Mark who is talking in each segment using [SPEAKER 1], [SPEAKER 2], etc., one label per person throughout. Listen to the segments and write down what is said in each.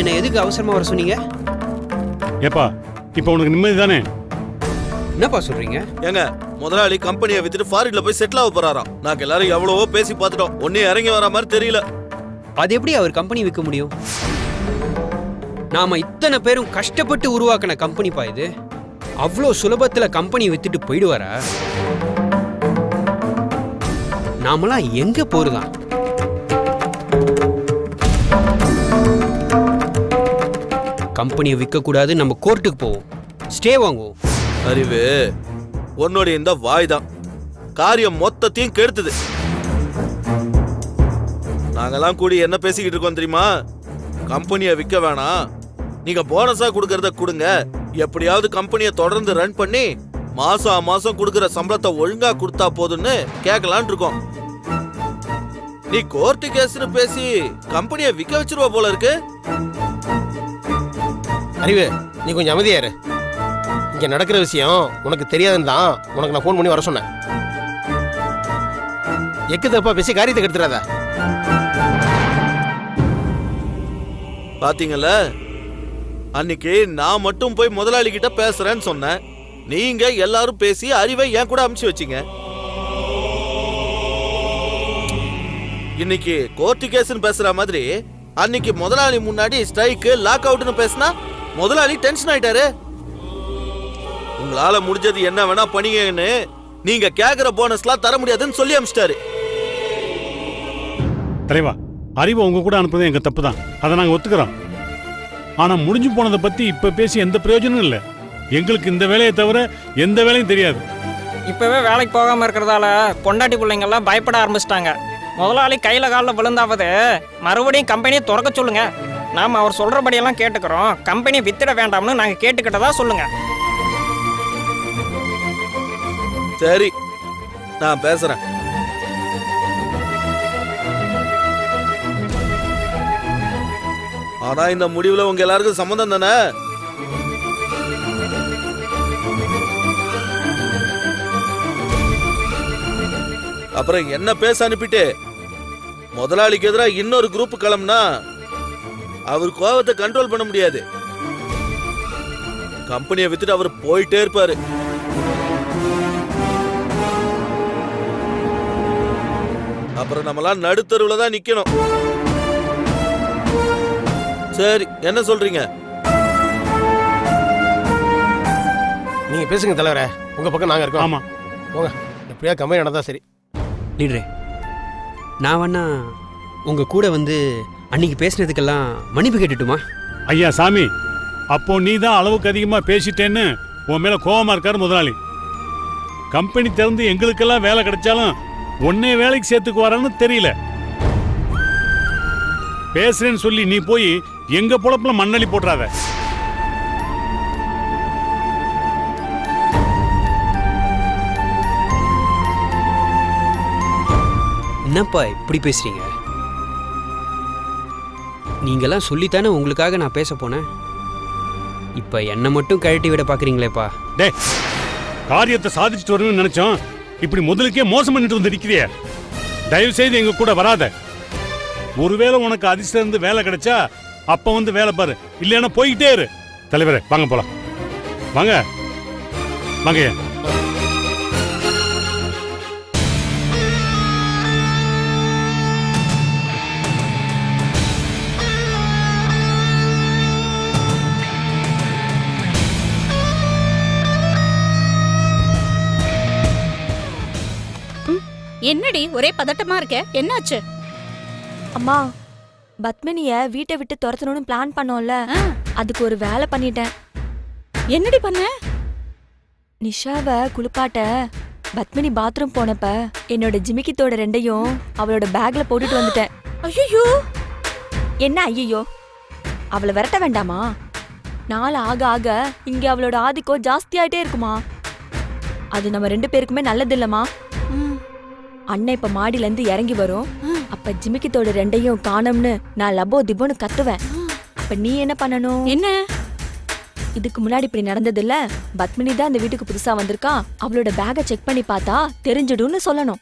[SPEAKER 1] என்ன எதுக்கு அவசரமா வர சொன்னீங்க?
[SPEAKER 2] ஏப்பா இப்போ உனக்கு நிம்மதி தானே?
[SPEAKER 1] என்னப்பா சொல்றீங்க?
[SPEAKER 3] ஏங்க முதலாளி கம்பெனியை வித்துட்டு ஃபாரின்ல போய் செட்டில் ஆக போறாராம். நாங்க எல்லாரும் எவ்வளவோ பேசி பார்த்துட்டோம். ஒன்னும் இறங்கி வர மாதிரி தெரியல.
[SPEAKER 1] அது எப்படி அவர் கம்பெனி விற்க முடியும்? நாம இத்தனை பேரும் கஷ்டப்பட்டு உருவாக்கின கம்பெனிப்பா இது? அவ்வளோ சுலபத்துல கம்பெனி வித்துட்டு போயிடுவாரா? நாமெல்லாம் எங்க போறதா கம்பெனியை விற்கக்கூடாது நம்ம கோர்ட்டுக்கு போவோம். ஸ்டே வாங்குவோம்.
[SPEAKER 3] அறிவு உன்னுடைய இந்த வாய் தான் காரியம் மொத்தத்தையும் கெடுத்துது. நாங்கெல்லாம் கூடி என்ன பேசிக்கிட்டு இருக்கோம் தெரியுமா? கம்பெனியை விற்க வேணாம். நீங்க போனஸா கொடுக்கறத கொடுங்க. எப்படியாவது கம்பெனியை தொடர்ந்து ரன் பண்ணி மாசம் மாசம் கொடுக்கற சம்பளத்தை ஒழுங்கா கொடுத்தா போதும்னு கேட்கலான் இருக்கோம். நீ கோர்ட்டு கேஸ்னு பேசி கம்பெனியை விற்க வச்சிருவா போல இருக்கு.
[SPEAKER 4] அறிவு நீ கொஞ்சம் அமைதியா இரு. இங்க நடக்கிற விஷயம் உனக்கு தெரியாதுன்னு தான் உனக்கு நான் ஃபோன் பண்ணி வர சொன்னேன். எக்கு தப்பா பேசி காரியத்தை கெடுத்துறாத.
[SPEAKER 3] பாத்தீங்கல்ல? அன்னைக்கு நான் மட்டும் போய் முதலாளி கிட்ட பேசுறேன்னு சொன்னேன். நீங்க எல்லாரும் பேசி அறிவை என் கூட அமுச்சு வச்சீங்க. இன்னைக்கு கோர்ட்டு கேஸ்னு பேசுற மாதிரி அன்னைக்கு முதலாளி முன்னாடி ஸ்ட்ரைக்கு லாக் அவுட்னு பேசினா முதலாளி டென்ஷன் ஆயிட்டாரு. உங்களால முடிஞ்சது என்ன வேணா பண்ணீங்கன்னு நீங்க கேக்குற போனஸ்லாம் தர முடியாதுன்னு சொல்லி அமிச்சிட்டாரு.
[SPEAKER 2] தலைவா அறிவை உங்க கூட அனுப்புறது எங்க தப்பு தான் அதை நாங்க ஒத்துக்கிறோம். ஆனா முடிஞ்சு போனதை பத்தி இப்ப பேசி எந்த பிரயோஜனமும் இல்லை. எங்களுக்கு இந்த வேலையை தவிர எந்த வேலையும் தெரியாது.
[SPEAKER 5] இப்போவே வேலைக்கு போகாமல் இருக்கிறதால பொண்டாட்டி பிள்ளைங்கெல்லாம் பயப்பட ஆரம்பிச்சிட்டாங்க. முதலாளி கையில் காலில் விழுந்தாவது மறுபடியும் கம்பெனியை திறக்க சொல்லுங்க. நாம் அவர் சொல்கிறபடியெல்லாம் கேட்டுக்கிறோம். கம்பெனியை வித்திட வேண்டாம்னு நாங்கள் கேட்டுக்கிட்டதா சொல்லுங்கள்
[SPEAKER 3] சரி நான் பேசுகிறேன் ஆனா இந்த முடிவுல உங்க எல்லாருக்கும் சம்மந்தம் தானே? அப்புறம் என்ன பேச அனுப்பிட்டு? முதலாளிக்கு எதிராக இன்னொரு குரூப் கிளம்புனா? அவர் கோவத்தை கண்ட்ரோல் பண்ண முடியாது. கம்பெனியை வித்துட்டு அவர் போயிட்டே இருப்பாரு. அப்புறம் நம்மலாம் நடுத்தருவுல தான் நிக்கணும். சரி என்ன சொல்றீங்க?
[SPEAKER 4] நீங்க பேசுங்க தலைவரே. உங்க பக்கம் நாங்க இருக்கோம்.
[SPEAKER 2] ஆமா.
[SPEAKER 4] போங்க. எப்படியா கம்பெனி நடந்தா சரி.
[SPEAKER 1] லீடரே நான் வேணா உங்க கூட வந்து அன்னைக்கு பேசினதுக்கெல்லாம் மன்னிப்பு கேட்டுட்டுமா?
[SPEAKER 2] ஐயா சாமி அப்போ நீ தான் அளவுக்கு அதிகமா பேசிட்டேன்னு உன் மேல கோவமா இருக்காரு முதலாளி. கம்பெனி திறந்து எங்களுக்கெல்லாம் வேலை கிடைச்சாலும் உன்னை வேலைக்கு சேர்த்துக்குவாரான்னு தெரியல. பேசுறேன்னு சொல்லி நீ போய் எங்க பொழப்புல மண்ணள்ளி போட்டுறாத.
[SPEAKER 1] என்னப்பா இப்படி பேசுறீங்க? நீங்களாம் சொல்லித்தானே உங்களுக்காக நான் பேச போனேன். இப்போ என்னை மட்டும் கழட்டி விட பார்க்குறீங்களேப்பா.
[SPEAKER 2] டே காரியத்தை சாதிச்சுட்டு வரணும்னு நினைச்சோம். இப்படி முதலுக்கே மோசம் பண்ணிட்டு வந்து நிக்கிறியே தயவு செய்து எங்க கூட வராத. ஒருவேளை உனக்கு அதிர்ஷ்டம் இருந்து வேலை கிடைச்சா அப்ப வந்து வேலை பாரு. இல்லைன்னா போய்கிட்டே இரு. தலைவரே வாங்க போலாம். வாங்க. வாங்க
[SPEAKER 6] ஒரே பதட்டமா இருக்க? என்னாச்சு?
[SPEAKER 7] அம்மா பத்மினிய வீட்டை விட்டு துரத்தணும்னு பிளான் பண்ணோம்ல. அதுக்கு ஒரு வேலை பண்ணிட்டேன்.
[SPEAKER 6] என்னடி பண்ண?
[SPEAKER 7] நிஷாவை குளிப்பாட்ட பத்மினி பாத்ரூம் போனப்ப என்னோட ஜிமிக்கித்தோட ரெண்டையும் அவளோட பேக்ல போட்டுட்டு வந்துட்டேன்.
[SPEAKER 6] ஐயோ
[SPEAKER 7] என்ன ஐயோ அவளை விரட்ட வேண்டாமா? நாள் ஆக ஆக இங்க அவளோட ஆதிக்கம் ஜாஸ்தியாயிட்டே இருக்குமா? அது நம்ம ரெண்டு பேருக்குமே நல்லது இல்லம்மா. அண்ணன் இப்ப மாடியில இருந்து இறங்கி வரும். அப்ப ஜிமிக்கித்தோட ரெண்டையும் காணோம்னு நான் லபோ திபோன்னு கத்துவேன். அப்ப நீ என்ன பண்ணணும்?
[SPEAKER 6] என்ன?
[SPEAKER 7] இதுக்கு முன்னாடி இப்படி நடந்ததில்ல. பத்மினி தான் இந்த வீட்டுக்கு புதுசா வந்திருக்கா. அவளோட பேக செக் பண்ணி பார்த்தா தெரிஞ்சிடும்னு சொல்லணும்.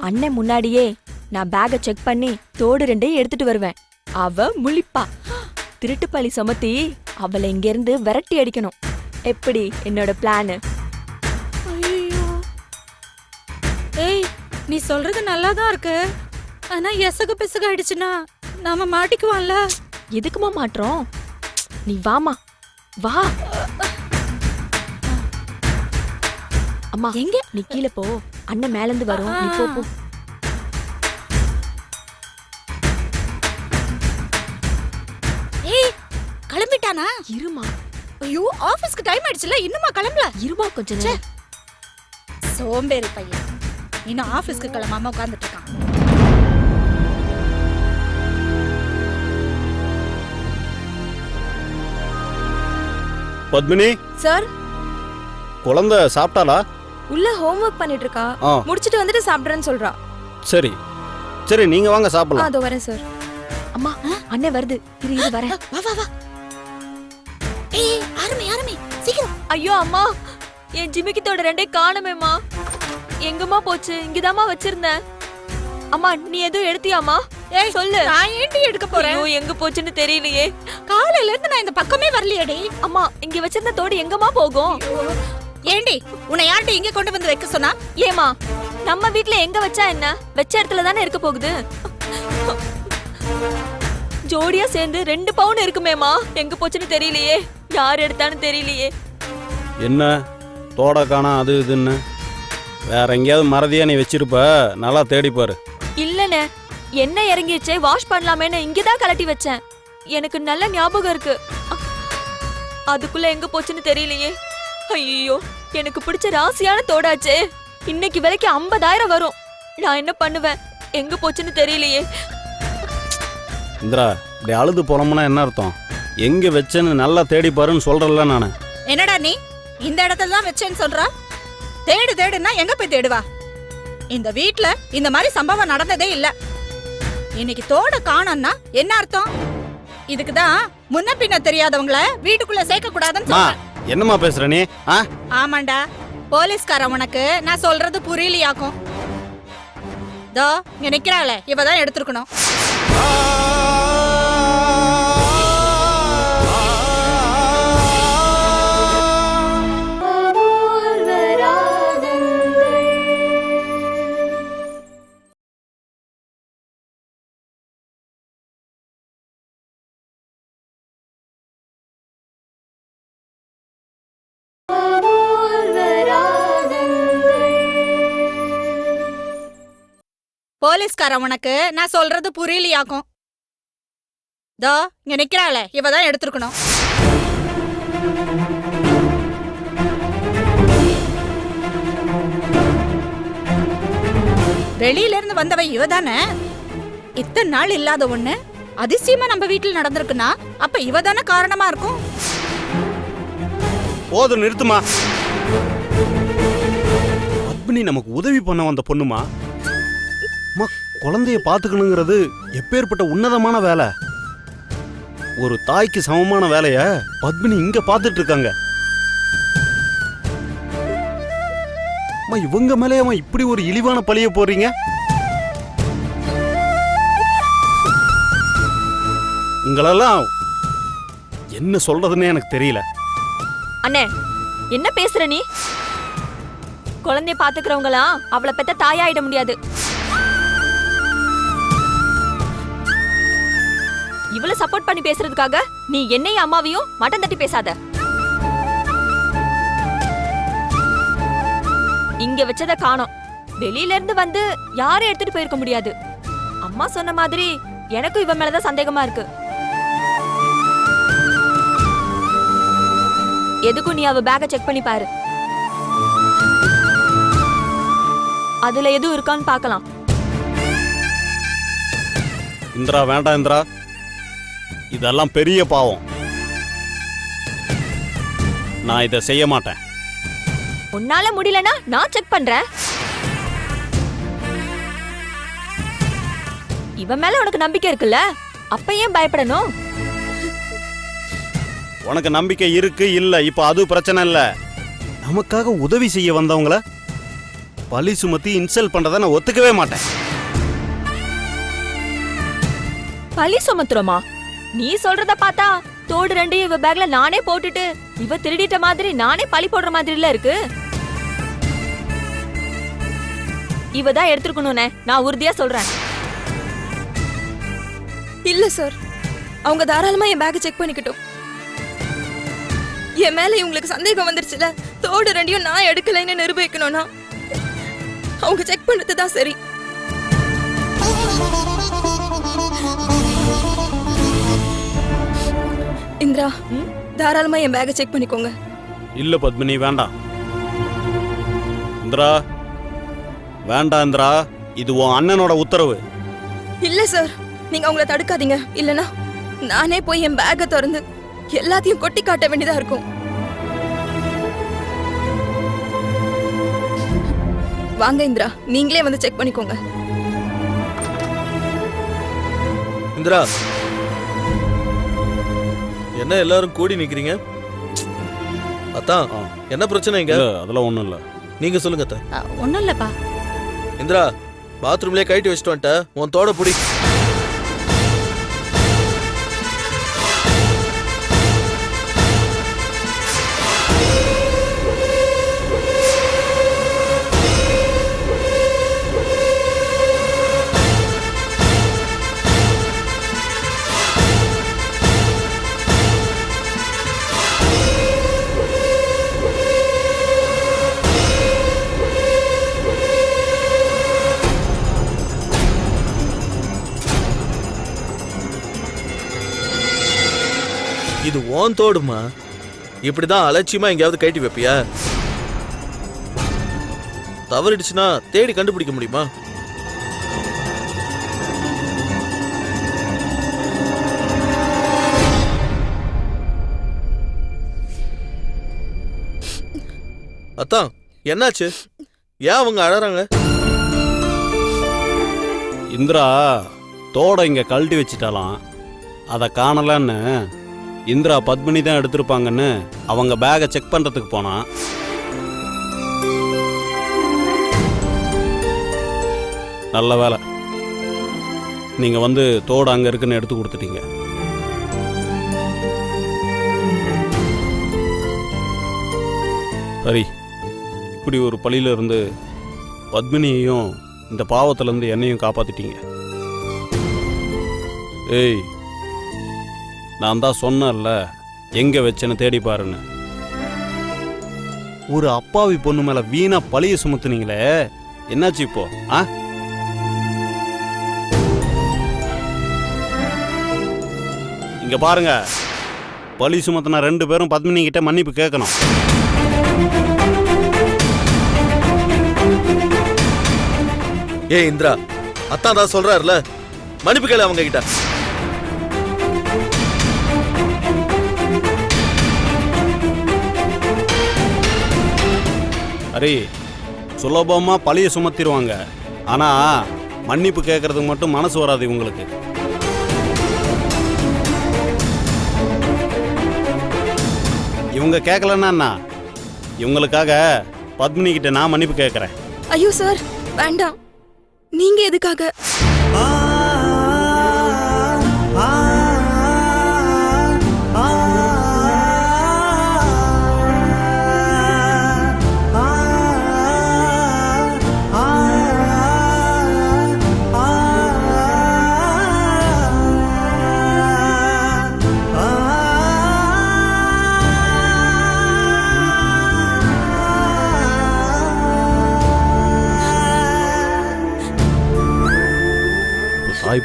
[SPEAKER 7] அண்ணன் முன்னாடியே நான் பேக்கை செக் பண்ணி தோடு ரெண்டையும் எடுத்துட்டு வருவேன். அவ முழிப்பா. திருட்டு பழி சுமத்தி அவளை இங்க இருந்து விரட்டி அடிக்கணும். எப்படி என்னோட பிளானு?
[SPEAKER 6] நீ சொல்றது நல்லா தான் இருக்கு. ஆனா எசகு பிசகு ஆயிடுச்சுன்னா நாம மாட்டிக்குவோம்ல.
[SPEAKER 7] எதுக்குமா மாற்றோம் நீ வாமா வா. அம்மா
[SPEAKER 6] எங்க?
[SPEAKER 7] நீ கீழே போ. அண்ணன் மேல இருந்து வரும். நீ போ போ.
[SPEAKER 6] ஏய் கிளம்பிட்டானா?
[SPEAKER 7] இருமா.
[SPEAKER 6] ஐயோ ஆபீஸ்க்கு டைம் ஆயிடுச்சுல. இன்னுமா கிளம்பல?
[SPEAKER 7] இருமா கொஞ்ச நேரம்.
[SPEAKER 6] சோம்பேறி பையன். இன்னும் ஆபீஸ்க்கு கிளம்பாம உட்கார்ந்துட்டு இருக்கான்
[SPEAKER 8] பத்மினி?
[SPEAKER 7] சார்?
[SPEAKER 8] குழந்தை சாப்பிட்டாளா?
[SPEAKER 7] உள்ள ஹோம்ஒர்க் பண்ணிட்டு இருக்கா
[SPEAKER 8] ஆ.
[SPEAKER 7] முடிச்சிட்டு வந்துட்டு சாப்பிடுறேன்னு சொல்றா.
[SPEAKER 8] சரி. சரி நீங்க வாங்க சாப்பிடலாம்.
[SPEAKER 7] அதோ வரேன் சார். அம்மா அண்ணன் வருது. இரு இரு வரேன்.
[SPEAKER 6] வா வா வா. ஏய் ஆரம்பி ஆரம்பி சீக்கிரம்.
[SPEAKER 7] ஐயோ அம்மா. என் ஜிமிக்கித்தோட ரெண்டே காணுமேம்மா. எங்கம்மா போச்சு? இங்கதாம்மா வச்சிருந்தேன். அம்மா நீ எதுவும் எடுத்தியாமா
[SPEAKER 6] ஏய்
[SPEAKER 7] சொல்லு.
[SPEAKER 6] நான் ஏன்டி எடுக்க போறேன்?
[SPEAKER 7] ஐயோ எங்க போச்சுன்னு தெரியலையே.
[SPEAKER 6] காலையில இருந்து நான் இந்த பக்கமே வரலையேடி.
[SPEAKER 7] அம்மா இங்க வச்சிருந்த தோடு எங்கம்மா போகும்?
[SPEAKER 6] ஏண்டி உன்னை யார்கிட்ட இங்க கொண்டு வந்து வைக்க சொன்னா?
[SPEAKER 7] ஏமா நம்ம வீட்ல எங்க வச்சா என்ன? வச்ச இடத்துல தானே இருக்க போகுது? ஜோடியா சேர்ந்து ரெண்டு பவுன் இருக்குமேமா எங்க போச்சுன்னு தெரியலையே. யார் எடுத்தான்னு தெரியலையே.
[SPEAKER 8] என்ன? தோட காணா அது இதுன்னு? வேற எங்கேயாவது மறதியா நீ வச்சிருப்ப. நல்லா தேடி பாரு.
[SPEAKER 7] இல்லனே என்ன இறங்கிருச்சே வாஷ் பண்ணலாமேன்னு இங்கதான் கலட்டி வச்சேன். எனக்கு நல்ல ஞாபகம் இருக்கு. அதுக்குள்ள எங்க போச்சுன்னு தெரியலையே. ஐயோ எனக்கு பிடிச்ச ராசியான தோடாச்சே. இன்னைக்கு விலைக்கு ஐம்பதாயிரம் வரும். நான் என்ன பண்ணுவேன்? எங்க போச்சுன்னு தெரியலையே.
[SPEAKER 8] இந்திரா இப்படி அழுது புலம்புனா என்ன அர்த்தம்? எங்க வச்சேன்னு நல்லா தேடி பாருன்னு சொல்றல நான்.
[SPEAKER 6] என்னடா நீ? இந்த இடத்துல தான் வச்சேன்னு சொல்றா? தேடு தேடுன்னா எங்க போய் தேடுவா? இந்த வீட்ல இந்த மாதிரி சம்பவம் நடந்ததே இல்ல. இன்னைக்கு தோட காணோம்னா என்ன அர்த்தம்? இதுக்கு தான் முன்ன பின்ன தெரியாதவங்கள வீட்டுக்குள்ள சேர்க்க கூடாதுன்னு சொல்றேன்.
[SPEAKER 8] என்னம்மா பேசுற நீ?
[SPEAKER 6] ஆமாண்டா போலீஸ்காரன் உனக்கு நான் சொல்றது புரியலையாக்கும். தோ இங்க நிக்கிறாளே இவ தான் எடுத்திருக்கணும். போலீஸ்காரன் உனக்கு நான் சொல்றது புரியலையாக்கும். தோ இங்க நிக்கிறாள இவ தான் எடுத்திருக்கணும். வெளியில இருந்து வந்தவ இவ தானே இத்தனை நாள் இல்லாத ஒண்ணு அதிசயமா நம்ம வீட்டில் நடந்திருக்குன்னா அப்ப இவ தானே காரணமா இருக்கும்?
[SPEAKER 8] போதும் நிறுத்துமா? பத்மினி நமக்கு உதவி பண்ண வந்த பொண்ணுமா? அம்மா குழந்தைய பார்த்துக்கணுங்கிறது எப்பேற்பட்ட உன்னதமான வேலை? ஒரு தாய்க்கு சமமான வேலைய பத்மினி இங்க பார்த்துட்டு இருக்காங்க அம்மா இவங்க அவன் இப்படி ஒரு இழிவான பழிய போறீங்க உங்களெல்லாம் என்ன சொல்றதுன்னு எனக்கு தெரியல.
[SPEAKER 7] அண்ணே என்ன பேசுற நீ? குழந்தைய பாத்துக்கிறவங்களாம் அவளை பெத்த தாயாயிட முடியாது. இவ்வளவு சப்போர்ட் பண்ணி பேசுறதுக்காக நீ என்னையும் அம்மாவையும் மட்டம் தட்டி பேசாத. இங்க வச்சத காணோம். வெளியில இருந்து வந்து யாரும் எடுத்துட்டு போயிருக்க முடியாது. அம்மா சொன்ன மாதிரி எனக்கும் இவன் மேலதான் சந்தேகமா இருக்கு. எதுக்கும் நீ அவ பேக்க செக் பண்ணி பாரு. அதுல எதுவும் இருக்கான்னு பார்க்கலாம்.
[SPEAKER 8] இந்திரா வேண்டாம் இந்திரா. இதெல்லாம் பெரிய பாவம். நான் இதை செய்ய மாட்டேன்.
[SPEAKER 7] உன்னால முடியலனா நான் செக் பண்றேன். இவன் மேல உனக்கு நம்பிக்கை இருக்குல்ல? அப்ப ஏன் பயப்படணும்?
[SPEAKER 8] உனக்கு நம்பிக்கை இருக்கு இல்ல. இப்ப அது பிரச்சனை இல்ல. நமக்காக உதவி செய்ய வந்தவங்கள பழி சுமத்தி இன்சல்ட் பண்றத நான் ஒத்துக்கவே மாட்டேன்.
[SPEAKER 7] பழி சுமத்துறோமா? நீ சொல்றத பார்த்தா தோடு ரெண்டு இவ பேக்ல நானே போட்டுட்டு இவ திருடிட்ட மாதிரி நானே பழி போடுற மாதிரில இருக்கு. இவ தான் எடுத்துக்கணும்னே நான் உறுதியா சொல்றேன்.
[SPEAKER 9] இல்ல சார் அவங்க தாராளமா என் பேக்கை செக் பண்ணிக்கட்டும். என் மேல இவங்களுக்கு சந்தேகம் வந்துருச்சுல தோடு ரெண்டையும் நான் எடுக்கலைன்னு நிரூபிக்கணும்னா அவங்க செக் பண்ணது தான் சரி. இந்திரா தாராளமா என் பேக்கை செக் பண்ணிக்கோங்க.
[SPEAKER 8] இல்ல பத்மினி வேண்டாம் இந்திரா வேண்டாம் இந்திரா இது உன் அண்ணனோட உத்தரவு.
[SPEAKER 9] இல்ல சார் நீங்க அவங்கள தடுக்காதீங்க இல்லனா நானே போய் என் பேக்கை திறந்து எல்லாத்தையும் கொட்டி காட்ட வேண்டியதா இருக்கும். வாங்க இந்திரா நீங்களே வந்து செக் பண்ணிக்கோங்க.
[SPEAKER 3] இந்திரா என்ன எல்லாரும் கூடி நிக்கிறீங்க? அத்தான். என்ன பிரச்சனை இங்க?
[SPEAKER 8] இல்ல அதெல்லாம் ஒண்ணும் இல்ல.
[SPEAKER 3] நீங்க சொல்லுங்க அத்தா.
[SPEAKER 6] ஒன்றும் இல்லைப்பா.
[SPEAKER 3] இந்திரா பாத்ரூம்லயே கைட்டு வச்சுட்டு வந்துட்ட. உன் தோட புடி. இது ஓன் தோடுமா? இப்படிதான் அலட்சியமா எங்கேயாவது கட்டி வைப்பியா? தவறிடுச்சுன்னா தேடி கண்டுபிடிக்க முடியுமா? அத்தான் என்னாச்சு? ஏன் அவங்க அழறாங்க?
[SPEAKER 8] இந்திரா தோட இங்க கழட்டி வச்சிட்டாலாம் அதை காணலன்னு இந்திரா பத்மினி தான் எடுத்திருப்பாங்கன்னு அவங்க பேகை செக் பண்ணுறதுக்கு போனான் நல்ல வேலை. நீங்கள் வந்து தோடு அங்கே இருக்குன்னு எடுத்து கொடுத்துட்டீங்க. சரி இப்படி ஒரு பழியில பத்மினியையும் இந்த பாவத்திலேருந்து என்னையும் காப்பாற்றிட்டீங்க ஏய் நான் தான் சொன்னேன்ல எங்க வச்சேன்னு தேடி பாருன்னு. ஒரு அப்பாவி பொண்ணு மேல வீணா பழிய சுமத்துனீங்களே என்னாச்சு இப்போ ஆ? இங்க பாருங்க பழி சுமத்தின ரெண்டு பேரும் பத்மினி கிட்ட மன்னிப்பு கேட்கணும்
[SPEAKER 3] ஏய் இந்திரா அத்தான் தான் சொல்றாருல மன்னிப்பு கேளு அவங்க கிட்ட
[SPEAKER 8] ஹரி சுலபமாக பழிய சுமத்திடுவாங்க ஆனால் மன்னிப்பு கேட்கறதுக்கு மட்டும் மனசு வராது இவங்களுக்கு. இவங்க கேட்கலன்னா இவங்களுக்காக பத்மினி கிட்ட நான் மன்னிப்பு கேட்குறேன்
[SPEAKER 9] ஐயோ சார் வேண்டாம். நீங்க எதுக்காக?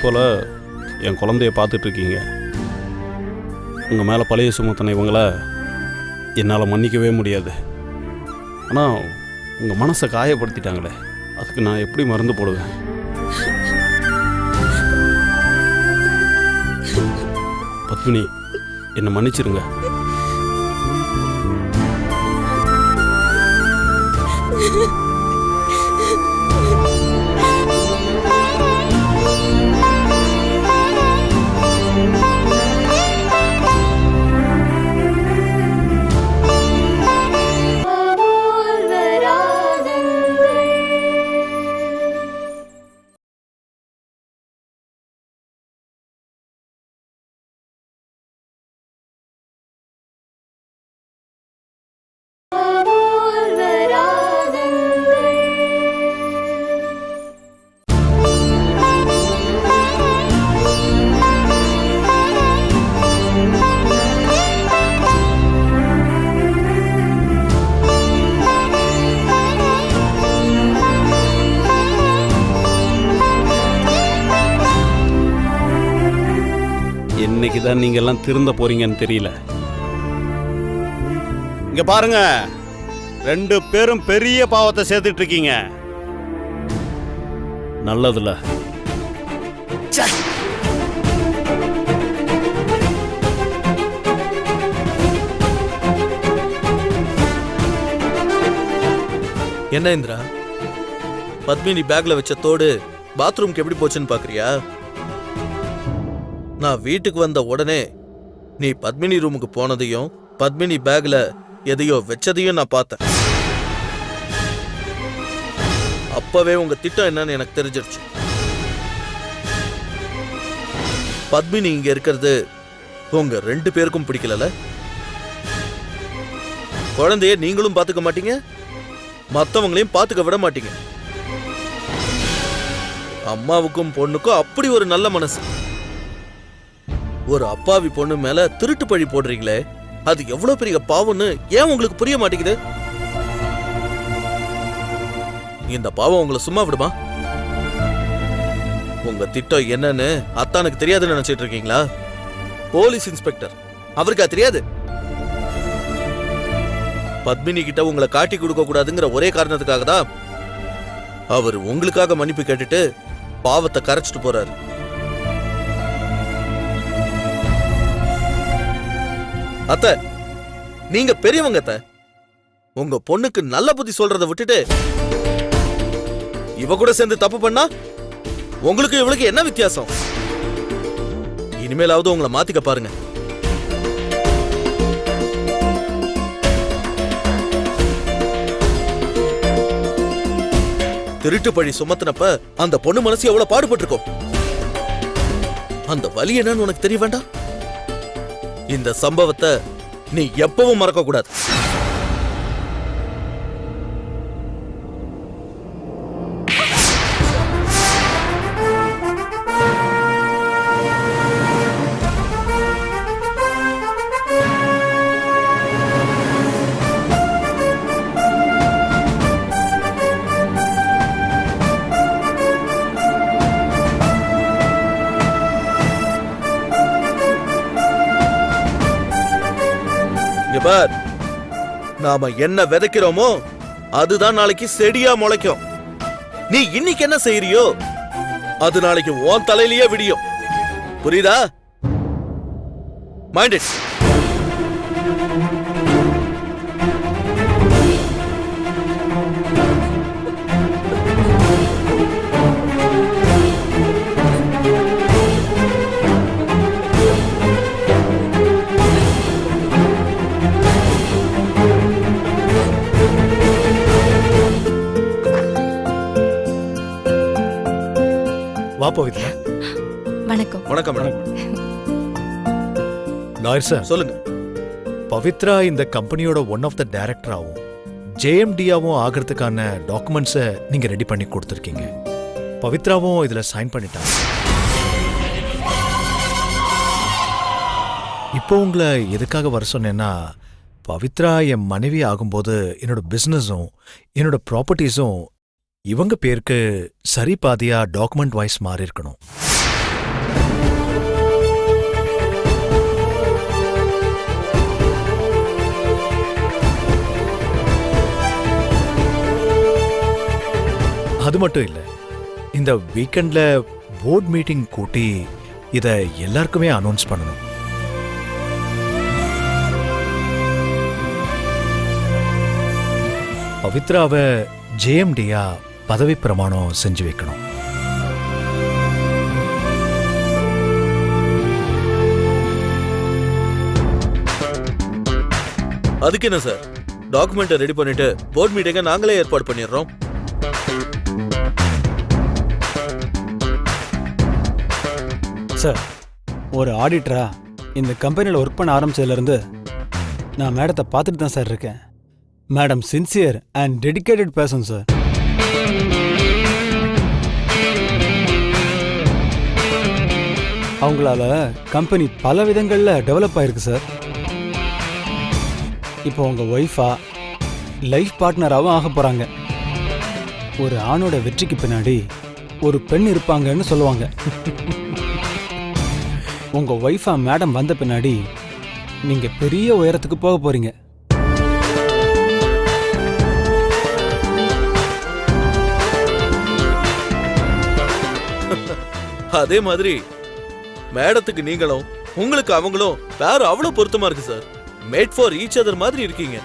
[SPEAKER 8] போல் என் குழந்தைய பார்த்துட்ருக்கீங்க. உங்கள் மேலே பழைய சுமத்தின இவங்கள என்னால் மன்னிக்கவே முடியாது. ஆனால் உங்கள் மனசை காயப்படுத்திட்டாங்களே அதுக்கு நான் எப்படி மருந்து போடுவேன்? பத்மினி என்னை மன்னிச்சிருங்க. Yeah. தான் நீங்க எல்லாம் திருந்த போறீங்கன்னு தெரியல. இங்க பாருங்க. ரெண்டு பேரும் பெரிய பாவத்தை சேர்த்துட்டு இருக்கீங்க நல்லதுல
[SPEAKER 3] என்ன இந்திரா? பத்மினி பேக்ல வச்ச தோடு பாத்ரூம்க்கு எப்படி போச்சுன்னு பாக்குறியா? நான் வீட்டுக்கு வந்த உடனே நீ பத்மினி ரூமுக்கு போனதையும் பத்மினி பேக்ல எதையோ வச்சதையும் நான் பார்த்தேன். அப்பவே உங்க திட்டம் என்னன்னு எனக்கு தெரிஞ்சிருச்சு. பத்மினி இங்க இருக்கிறது உங்க ரெண்டு பேருக்கும் பிடிக்கலல குழந்தைய நீங்களும் பார்த்துக்க மாட்டீங்க மற்றவங்களையும் பார்த்துக்க விட மாட்டீங்க. அம்மாவுக்கும் பொண்ணுக்கும் அப்படி ஒரு நல்ல மனசு. ஒரு அப்பாவி பொண்ணு மேல திருட்டு பழி போடுறீங்களே? அது எவ்வளவு பெரிய பாவம்னு ஏன் உங்களுக்கு புரிய மாட்டேங்குது? இந்த பாவம் உங்களை சும்மா விடுமா? உங்க திட்டம் என்னன்னு அத்தானுக்கு தெரியாதுன்னு நினைச்சிட்டு இருக்கீங்களா? Police inspector. அவருக்கா தெரியாது? பத்மினி கிட்ட உங்களை காட்டி கொடுக்க கூடாதுங்கிற ஒரே காரணத்துக்காக தான் அவர் உங்களுக்காக மன்னிப்பு கேட்டுட்டு பாவத்தை கரைச்சிட்டு போறாரு. அத்த நீங்க பெரியவங்க அத்த. உங்க பொண்ணுக்கு நல்ல புத்தி சொல்றத விட்டுட்டு இவ கூட சேர்ந்து தப்பு பண்ணா உங்களுக்கு இவளுக்கு என்ன வித்தியாசம்? இனிமேலாவது உங்களை மாத்திக்க பாருங்க. திருட்டு பழி சுமத்தினப்ப அந்த பொண்ணு மனசு எவ்வளவு பாடுபட்டிருக்கும்? அந்த வலி என்னன்னு உனக்கு தெரிய வேண்டாம்? இந்த சம்பவத்தை நீ எப்பவும் மறக்க கூடாது இங்க பார். நாம என்ன விதைக்கிறோமோ அதுதான் நாளைக்கு செடியா முளைக்கும். நீ இன்னைக்கு என்ன செய்யறியோ அது நாளைக்கு உன் தலையிலேயே விடியும். புரியுதா? மைண்ட் இட்
[SPEAKER 10] வா பவித்ரா
[SPEAKER 9] வணக்கம்.
[SPEAKER 3] வணக்கம் மேடம்.
[SPEAKER 10] Lawyer sir.
[SPEAKER 3] சொல்லுங்க.
[SPEAKER 10] பவித்ரா இந்த கம்பெனியோட ஒன் ஆஃப் த டைரக்டராகவும் ஜேஎம்டியாவும் ஆகிறதுக்கான டாக்குமெண்ட்ஸை நீங்க ரெடி பண்ணி கொடுத்துருக்கீங்க. பவித்ராவும் இதுல சைன் பண்ணிட்டாங்க. இப்போ உங்களை எதுக்காக வர சொன்னேன்னா பவித்ரா என் மனைவி ஆகும்போது என்னோட பிஸ்னஸும் என்னோட ப்ராப்பர்ட்டிஸும் இவங்க பேருக்கு சரி பாதியா டாக்குமெண்ட் வைஸ் மாறி இருக்கணும் அது மட்டும் இல்ல இந்த வீக்கெண்ட்ல போர்ட் மீட்டிங் கூட்டி இத எல்லாருக்குமே அனௌன்ஸ் பண்ணணும். பவித்ராவை ஜேஎம்டியா பதவி பிரமாணம் செஞ்சு வைக்கணும்.
[SPEAKER 3] அதுக்கு என்ன சார்? டாக்குமெண்ட்டை ரெடி பண்ணிட்டு போர்ட் மீட்டிங்கை நாங்களே ஏற்பாடு பண்ணிடுறோம்.
[SPEAKER 11] சார் ஒரு ஆடிட்டரா இந்த கம்பெனியில் ஒர்க் பண்ண ஆரம்பிச்சதுலேருந்து நான் மேடத்தை பார்த்துட்டு தான் சார் இருக்கேன். Madam sincere and dedicated person sir அவங்களால கம்பெனி பல விதங்களில் டெவலப் ஆயிருக்கு சார் இப்போ உங்கள் ஒய்ஃபா லைஃப் பார்ட்னராகவும் ஆக போகிறாங்க ஒரு ஆணோட வெற்றிக்கு பின்னாடி ஒரு பெண் இருப்பாங்கன்னு சொல்லுவாங்க. உங்கள் ஒய்ஃபா மேடம் வந்த பின்னாடி நீங்கள் பெரிய உயரத்துக்கு போக போகிறீங்க
[SPEAKER 3] அதே மாதிரி மேடத்துக்கு நீங்களும் உங்களுக்கு அவங்களும் வேற அவ்வளவு பொருத்தமா இருக்கு sir. Made for each other மாதிரி இருக்கீங்க.